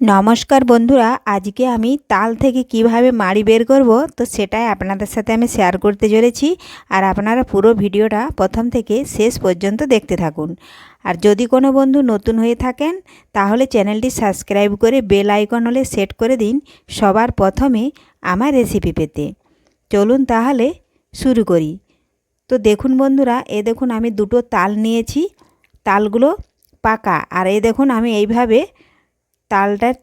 নমস্কার বন্ধুরা, আজকে আমি তাল থেকে কীভাবে মাড়ি বের করব, তো সেটাই আপনাদের সাথে আমি শেয়ার করতে চলেছি। আর আপনারা পুরো ভিডিওটা প্রথম থেকে শেষ পর্যন্ত দেখতে থাকুন। আর যদি কোনো বন্ধু নতুন হয়ে থাকেন, তাহলে চ্যানেলটি সাবস্ক্রাইব করে বেল আইকন হলে সেট করে দিন সবার প্রথমে আমার রেসিপি পেতে। চলুন তাহলে শুরু করি। তো দেখুন বন্ধুরা, এ দেখুন আমি দুটো তাল নিয়েছি। তালগুলো পাকা। আর এ দেখুন আমি এইভাবে তালটার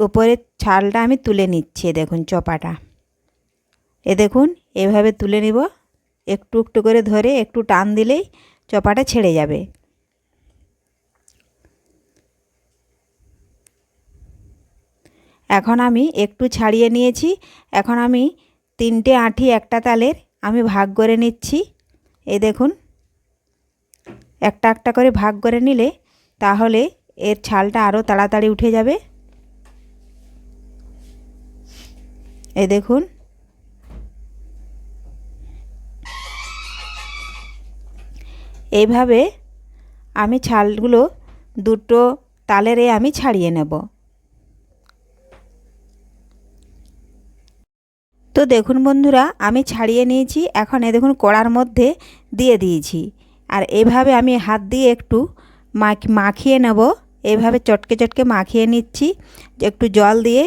ওপরের ছালটা আমি তুলে নিচ্ছি দেখুন চপাটা। এ দেখুন, এভাবে তুলে নিব, একটু একটু করে ধরে একটু টান দিলেই চপাটা ছেড়ে যাবে। এখন আমি একটু ছাড়িয়ে নিয়েছি, এখন আমি তিনটে আঁঠি একটা তালের আমি ভাগ করে নিচ্ছি এই দেখুন। একটা একটা করে ভাগ করে নিলে তাহলে এর ছালটা আরও তাড়াতাড়ি উঠে যাবে। এ দেখুন। এইভাবে আমি ছালগুলো দুটো তালেরে আমি ছাড়িয়ে নেব। তো দেখুন বন্ধুরা, আমি ছাড়িয়ে নিয়েছি। এখন এ দেখুন কড়ার মধ্যে দিয়ে দিয়েছি। আর এভাবে আমি হাত দিয়ে একটু মাখিয়ে নেব। এভাবে চটকে চটকে মাখিয়ে নিচ্ছি। একটু জল দিয়ে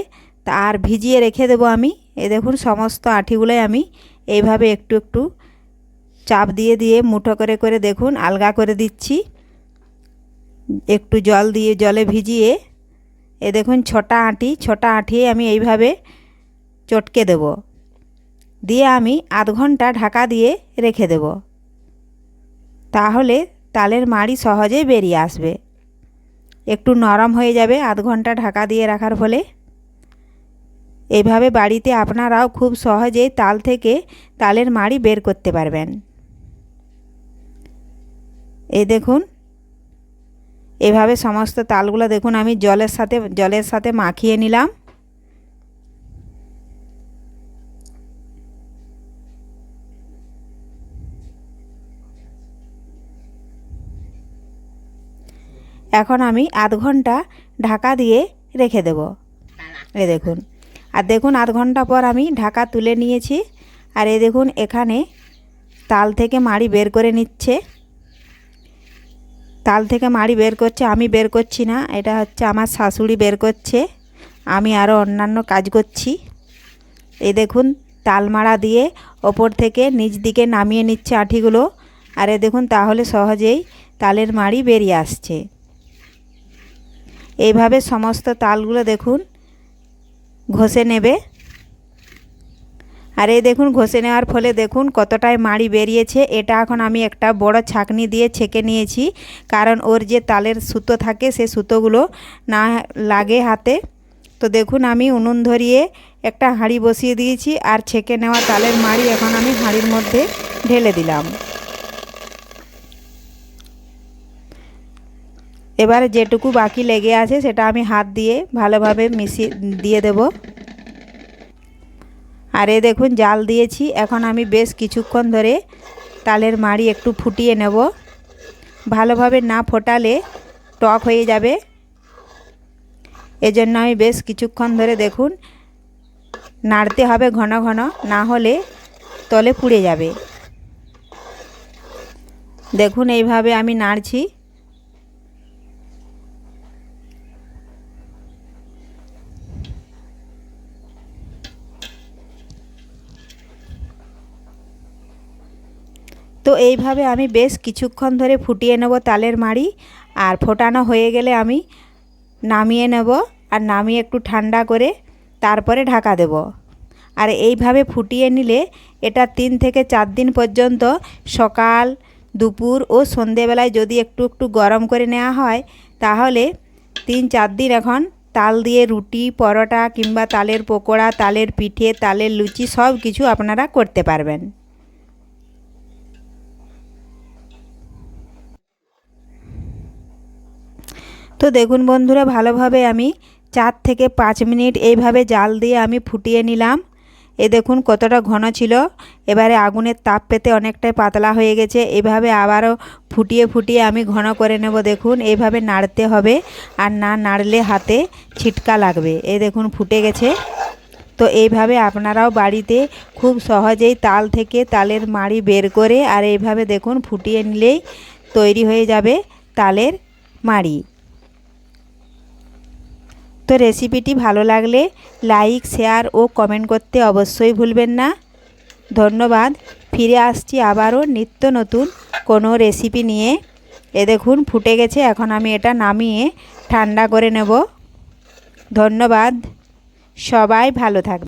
আর ভিজিয়ে রেখে দেবো আমি। এ দেখুন, সমস্ত আঠিগুলোই আমি এইভাবে একটু একটু চাপ দিয়ে দিয়ে মুঠো করে করে দেখুন, আলগা করে দিচ্ছি। একটু জল দিয়ে জলে ভিজিয়ে এ দেখুন, ছটা আঁটি ছটা আঁটি আমি এইভাবে চটকে দেব। দিয়ে আমি আধ ঘণ্টা ঢাকা দিয়ে রেখে দেব। তাহলে তালের মাড়ি সহজেই বেরিয়ে আসবে। একটু নরম হয়ে যাবে, আধ ঘণ্টা ঢাকা দিয়ে রাখার ফলে। এভাবে বাড়িতে আপনারাও খুব সহজেই তাল থেকে তালের মাড়ি বের করতে পারবেন। এই দেখুন, এভাবে সমস্ত তালগুলো দেখুন, আমি জলের সাথে জলের সাথে মাখিয়ে নিলাম। এখন আমি আধ ঘণ্টা ঢাকা দিয়ে রেখে দেব। এ দেখুন। আর দেখুন, আধ ঘণ্টা পর আমি ঢাকা তুলে নিয়েছি। আর এ দেখুন, এখানে তাল থেকে মাড়ি বের করে নিচ্ছে। তাল থেকে মাড়ি বের করছে, আমি বের করছি না। এটা হচ্ছে আমার শাশুড়ি বের করছে। আমি আরও অন্যান্য কাজ করছি। এই দেখুন, তাল মাড়া দিয়ে ওপর থেকে নিচ দিকে নামিয়ে নিচ্ছে আঠিগুলো। আর এ দেখুন, তাহলে সহজেই তালের মাড়ি বেরিয়ে আসছে। এইভাবে সমস্ত তালগুলো দেখুন, ঘষে নেবে। আর এই দেখুন, ঘষে নেওয়ার ফলে দেখুন কতটাই মাড়ি বেরিয়েছে। এটা এখন আমি একটা বড় ছাকনি দিয়ে ছেঁকে নিয়েছি, কারণ ওর যে তালের সুতো থাকে, সে সুতোগুলো না লাগে হাতে। তো দেখুন, আমি উনুন ধরিয়ে একটা হাঁড়ি বসিয়ে দিয়েছি, আর ছেঁকে নেওয়া তালের মাড়ি এখন আমি হাঁড়ির মধ্যে ঢেলে দিলাম। এবার যেটুকু বাকি লেগে আছে সেটা আমি হাত দিয়ে ভালোভাবে মিশিয়ে দিয়ে দেব। আর এ দেখুন, জাল দিয়েছি। এখন আমি বেশ কিছুক্ষণ ধরে তালের মাড়ি একটু ফুটিয়ে নেব। ভালোভাবে না ফোটালে টক হয়ে যাবে। এজন্য আমি বেশ কিছুক্ষণ ধরে দেখুন, নাড়তে হবে ঘন ঘন, না হলে তলে পুড়ে যাবে। দেখুন, এইভাবে আমি নাড়ছি। তো এইভাবে আমি বেশ কিছুক্ষণ ধরে ফুটিয়ে নেব তালের মাড়ি, আর ফোটানো হয়ে গেলে আমি নামিয়ে নেব, আর নামিয়ে একটু ঠান্ডা করে তারপরে ঢাকা দেব। আর এইভাবে ফুটিয়ে নিলে এটা তিন থেকে চার দিন পর্যন্ত সকাল, দুপুর ও সন্ধেবেলায় যদি একটু একটু গরম করে নেওয়া হয়, তাহলে তিন চার দিন এখন তাল দিয়ে রুটি, পরোটা কিংবা তালের পকোড়া, তালের পিঠে, তালের লুচি সব কিছু আপনারা করতে পারবেন। তো দেখুন বন্ধুরা, ভালোভাবে আমি চার থেকে পাঁচ মিনিট এইভাবে জাল দিয়ে আমি ফুটিয়ে নিলাম। এ দেখুন কতটা ঘন ছিল। এবারে আগুনের তাপ পেতে অনেকটাই পাতলা হয়ে গেছে। এভাবে আবারও ফুটিয়ে ফুটিয়ে আমি ঘন করে নেব। দেখুন, এইভাবে নাড়তে হবে। আর না নাড়লে হাতে ছিটকা লাগবে। এ দেখুন ফুটে গেছে। তো এইভাবে আপনারাও বাড়িতে খুব সহজেই তাল থেকে তালের মাড়ি বের করে আর এইভাবে দেখুন ফুটিয়ে নিলেই তৈরি হয়ে যাবে তালের মাড়ি। তো রেসিপিটি ভালো লাগলে লাইক শেয়ার ও কমেন্ট করতে অবশ্যই ভুলবেন না। ধন্যবাদ। ফিরে আসছি আবারও নিত্য নতুন কোনো রেসিপি নিয়ে। এ দেখুন, ফুটে গেছে। এখন আমি এটা নামিয়ে ঠান্ডা করে নেব। ধন্যবাদ। সবাই ভালো থাকবে